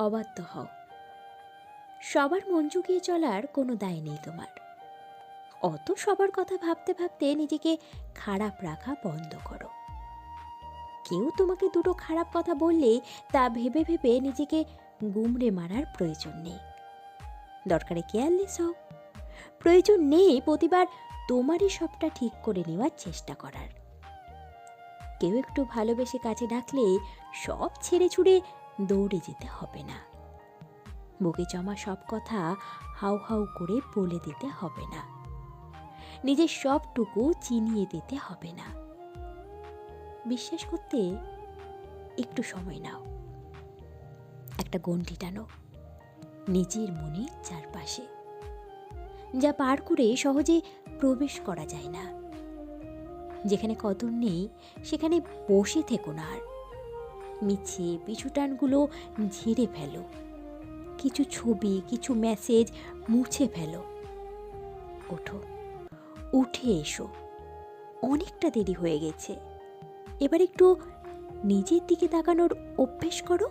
অবাধ্য হও। সবার মন জুগিয়ে চলার কোনো দায় নেই তোমার। অত সবার কথা ভাবতে ভাবতে নিজেকে খারাপ রাখা বন্ধ করো। কেউ তোমাকে দুটো খারাপ কথা বললে তা ভেবে ভেবে নিজেকে গুমড়ে মারার প্রয়োজন নেই। দরকারে কেয়ারলেস হও। প্রয়োজন নেই প্রতিবার তোমারই সবটা ঠিক করে নেওয়ার চেষ্টা করার। কেউ একটু ভালোবেসে কাছে ডাকলে সব ছেড়ে ছুড়ে দৌড়ে যেতে হবে না। বুকে জমা সব কথা হাউ হাউ করে বলে দিতে হবে না। নিজের সবটুকু চিনিয়ে দিতে হবে না। বিশ্বাস করতে একটু সময় নাও। একটা গণ্ডি টানো নিজের মনের চারপাশে। যা পার করে সহজে প্রবেশ করা যায় না। যেখানে কদর নেই, সেখানে বসে থেকো না আর। মিছে পিছুটানগুলো ঝেড়ে ফেলো। কিছু ছবি, কিছু মেসেজ মুছে ফেলো। ওঠো, উঠে এসো। অনেকটা দেরি হয়ে গেছে। এবার একটু নিজের দিকে তাকানোর অভ্যেস করো।